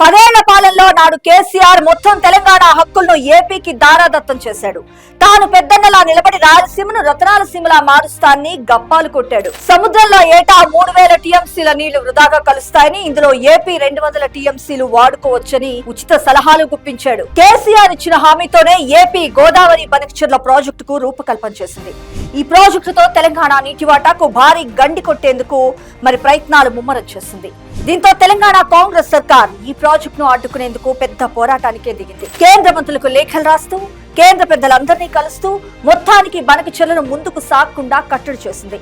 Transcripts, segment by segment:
పదేళ్ళ పాలనలో నాడు కేసీఆర్ మొత్తం తెలంగాణ హక్కులను ఏపీకి దారాదత్తం చేశాడు. తాను పెద్దన్నలా నిలబడి రాయలసీమను రతనాల సీమలా మారుస్తాన్ని గప్పాలు కొట్టాడు. సముద్రంలో ఏటా మూడు టీఎంసీల నీళ్ళు వృధాగా కలుస్తాయని ఇందులో ఏపీ రెండు వందల టీఎంసీలు వాడుకోవచ్చని ఉచిత సలహాలు గుప్పించాడు. కేసీఆర్ ఇచ్చిన హామీతోనే ఏపీ గోదావరి బనకచెర్ల ప్రాజెక్టుకు రూపకల్పన చేసింది. ఈ ప్రాజెక్టుతో తెలంగాణ నీటి వాటాకు భారీ గండి కొట్టేందుకు మరి ప్రయత్నాలు ముమ్మరం చేసింది. దీంతో తెలంగాణ కాంగ్రెస్ సర్కార్ ఈ ప్రాజెక్టును అడ్డుకునేందుకు పెద్ద పోరాటానికే దిగింది. కేంద్ర మంత్రులకు లేఖలు రాస్తూ కేంద్ర పెద్దలందరినీ కలుస్తూ మొత్తానికి బనకచెలను ముందుకు సాగకుండా కట్టడి చేసింది.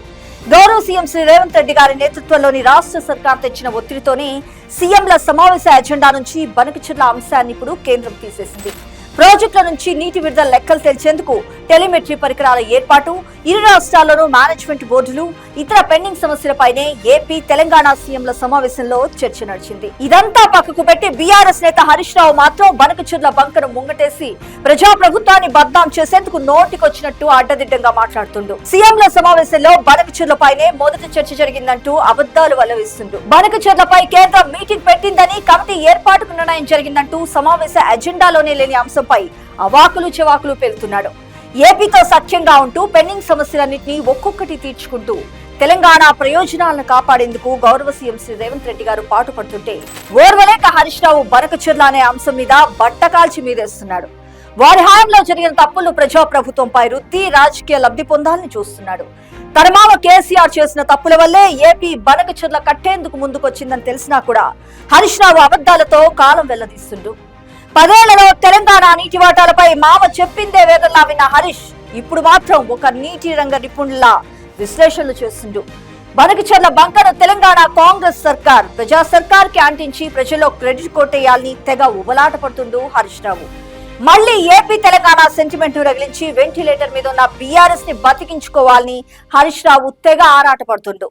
గౌరవ సీఎం శ్రీ రేవంత్ రెడ్డి గారి నేతృత్వంలోని రాష్ట్ర సర్కార్ తెచ్చిన ఒత్తిడితోనే సీఎంల సమావేశ ఎజెండా నుంచి బనకచెర్ల అంశాన్ని ఇప్పుడు కేంద్రం తీసేసింది. ప్రాజెక్టుల నుంచి నీటి విడుదల లెక్కలు తెలిసేందుకు టెలిమెట్రీ పరికరాల ఏర్పాటు ఇరు రాష్ట్రాల్లోనూ మేనేజ్మెంట్ బోర్డులు ఇతర పెండింగ్ సమస్యలపైనే ఏపీ తెలంగాణ సీఎంల సమావేశంలో చర్చ నడిచింది. ఇదంతా పక్కకు పెట్టి బీఆర్ఎస్ నేత హరీష్ రావు మాత్రం బనకచుర్ల బంకను ముంగటేసి ప్రజా ప్రభుత్వాన్ని బద్నాం చేసేందుకు నోటికొచ్చినట్టు అడ్డదిడ్డంగా మాట్లాడుతుండు. సీఎంల సమావేశంలో బనకచెర్లపైనే మొదటి చర్చ జరిగిందంటూ అబద్దాలు వల్లవిస్తుండు బనకచెర్లపై కేంద్రం మీటింగ్ పెట్టిందని కమిటీ ఏర్పాటుకు నిర్ణయం జరిగిందంటూ సమావేశ అజెండాలోనే లేని అంశంపై అవాకులు చెవాకులు పేలుతున్నాడు. ఏపీతో సఖ్యంగా ఉంటూ పెండింగ్ సమస్యలన్నింటినీ ఒక్కొక్కటి తీర్చుకుంటూ తెలంగాణ ప్రయోజనాలను కాపాడేందుకు గౌరవ సీఎం శ్రీ రేవంత్ రెడ్డి గారు పాటుపడుతుంటే ఓర్వలేక హరీష్ రావు బనకచెర్ల అనే అంశం మీద బట్టకాల్చి మీదేస్తున్నాడు వారి హయాంలో జరిగిన తప్పులు ప్రజా ప్రభుత్వంపై వృత్తి రాజకీయ లబ్ధి పొందాలని చూస్తున్నాడు. తన కేసీఆర్ చేసిన తప్పుల వల్లే ఏపీ బనకచెర్ల కట్టేందుకు ముందుకొచ్చిందని తెలిసినా కూడా హరీష్ రావు అబద్దాలతో కాలం వెల్లదీస్తుండు. పదేళ్ళలో తెలంగాణ నీటి వాటాలపై మామ చెప్పిందే వేదల్లా విన్న హరీష్. ఇప్పుడు మాత్రం ఒక నీటి రంగ నిపుణుల విశ్లేషణలు చేస్తుండు. బనకచర్ల బంకను తెలంగాణ కాంగ్రెస్ సర్కార్. ప్రజా సర్కార్కి అంటించి ప్రజల్లో క్రెడిట్ కొట్టేయాలని తెగ ఉబలాట పడుతుండు హరీష్ రావు. మళ్ళీ ఏపీ తెలంగాణ సెంటిమెంట్ రగిలించి వెంటిలేటర్ మీద ఉన్న బీఆర్ఎస్ని బతికించుకోవాలని హరీష్ రావు తెగ ఆరాట పడుతుండు